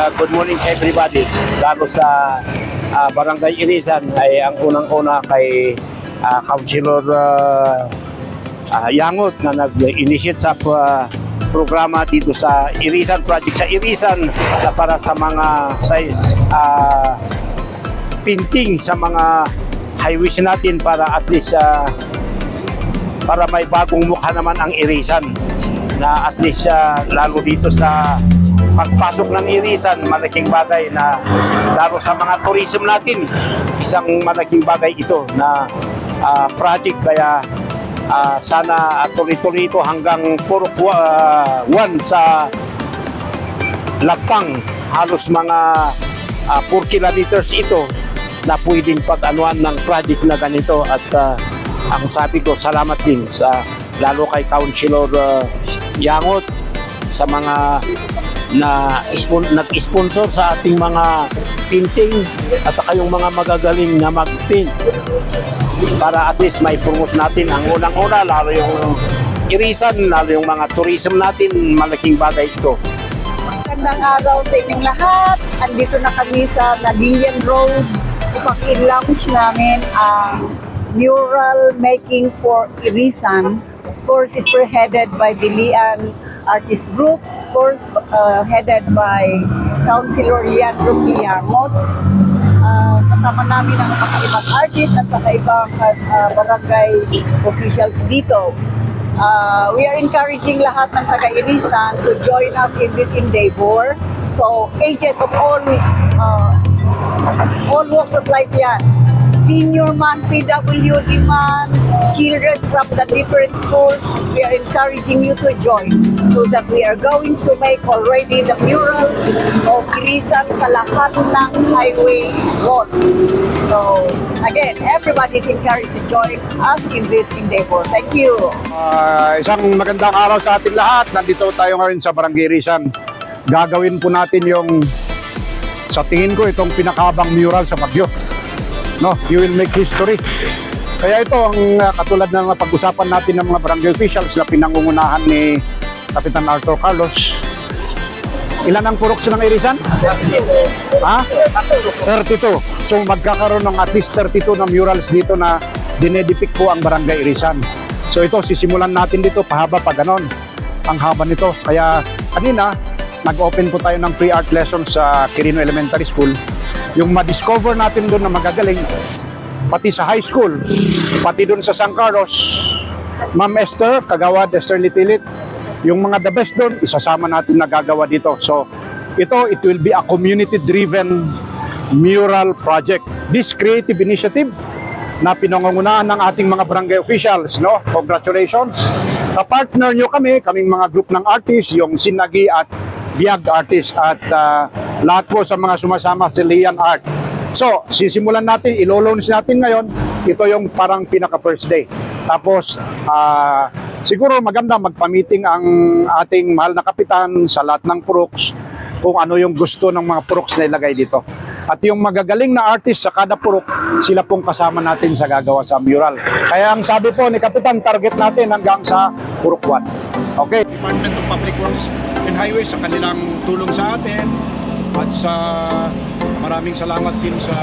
Uh, good morning everybody. Bago sa uh, Barangay Irisan ay ang unang-una kay uh, Councilor uh, uh, Yangot na nag-initiate sa uh, programa dito sa Irisan Project sa Irisan na para sa mga sa, uh, painting sa mga highways natin para at least uh, para may bagong mukha naman ang Irisan na at least uh, lalo dito sa pagpasok ng irisan, malaking bagay na lalo sa mga tourism natin, isang malaking bagay ito na ah, project kaya ah, sana tuloy-tuloy ito hanggang Purok 1 sa Lagpang. Halos mga ah, 4 kilometers ito na pwedeng pag-anuan ng project na ganito at ah, ang sabi ko salamat din sa lalo kay Councilor ah, Yangot sa mga na spon- nag-sponsor sa ating mga painting at saka yung mga magagaling na mag-paint para at least may promote natin ang unang-una lalo yung irisan, lalo yung mga tourism natin, malaking bagay ito. Magandang araw sa inyong lahat. Andito na kami sa Nabilian Road upang i-launch namin ang mural making for Irisan. Of course, is spearheaded by the Lian Artist Group. Of course, uh, headed by Councilor Leandro Villamot. Uh, kasama namin ang mga ibang artists at saka ibang uh, barangay officials dito. Uh, we are encouraging lahat ng taga-Irisan to join us in this endeavor. So, ages of all uh, all walks of life yan. Senior man, PWD man, children from the different schools, we are encouraging you to join so that we are going to make already the mural of Irisan sa lahat ng highway road. So, again, everybody is encouraged to join us in this endeavor. Thank you. Ah, isang magandang araw sa ating lahat. Nandito tayo ngayon sa Barangay Rizal. Gagawin po natin yung sa tingin ko itong pinakabang mural sa Baguio. No, you will make history. Kaya ito ang ah, katulad ng pag-usapan natin ng mga barangay officials na pinangungunahan ni Kapitan Arthur Carlos. Ilan ang purok ng Irisan? Ha? 32. So magkakaroon ng at least 32 na murals dito na dinedepict po ang barangay Irisan. So ito, sisimulan natin dito pahaba pa ganon. Ang haba nito. Kaya kanina, nag-open po tayo ng free art lessons sa Quirino Elementary School. Yung ma-discover natin doon na magagaling, pati sa high school, pati doon sa San Carlos, Ma'am Esther, Kagawad Esther Litilit, yung mga the best doon, isasama natin na gagawa dito. So, ito, it will be a community-driven mural project. This creative initiative na pinangungunahan ng ating mga barangay officials, no? Congratulations. Ka-partner nyo kami, kaming mga group ng artists, yung Sinagi at Biag Artist at ah, lahat po sa mga sumasama sa Lian Art. So, sisimulan natin, ilo-launch natin ngayon. Ito yung parang pinaka first day. Tapos, ah, siguro maganda magpa-meeting ang ating mahal na kapitan sa lahat ng purok kung ano yung gusto ng mga puroks na ilagay dito. At yung magagaling na artist sa kada purok, sila pong kasama natin sa gagawa sa mural. Kaya ang sabi po ni Kapitan, target natin hanggang sa purok 1. Okay? Department of Public Works and Highways sa kanilang tulong sa atin at sa maraming salamat din sa